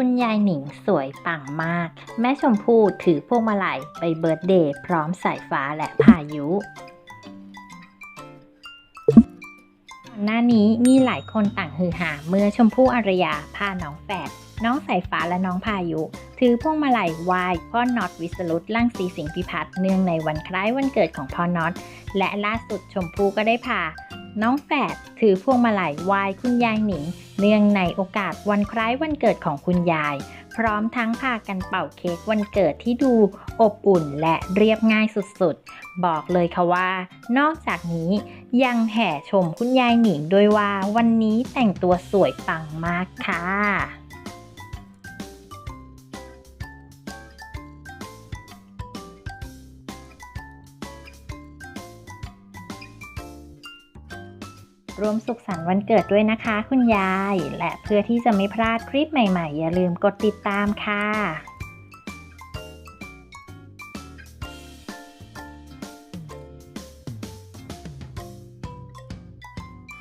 คุณยายหนิงสวยปังมาก แม่ชมพู่ถือพวงมาลัยไปเบิร์ธเดย์พร้อมสายฟ้าและพายุก่อนหน้านี้มีหลายคนต่างฮือหาเมื่อชมพู่อารยาพาน้องแฝดน้องสายฟ้าและน้องพายุ ถือพวงมาลัยไหว้พ่อน็อตวิสรุตลั่งสีสิงพิพัฒน์เนื่องในวันคล้ายวันเกิดของพ่อน็อตและล่าสุดชมพู่ก็ได้พา น้องแฝดถือพวงมาลัยวายคุณยายหนิง เนื่องในโอกาสวันคล้ายวันเกิดของคุณยาย พร้อมทั้งพากันเป่าเค้กวันเกิดที่ดูอบอุ่นและเรียบง่ายสุดๆ บอกเลยค่ะว่า นอกจากนี้ยังแห่ชมคุณยายหนิงด้วยว่าวันนี้แต่งตัวสวยปังมากค่ะ ร่วมสุขสันต์วันเกิดด้วยนะคะ คุณยาย และเพื่อที่จะไม่พลาดคลิปใหม่ๆ อย่าลืมกดติดตามค่ะ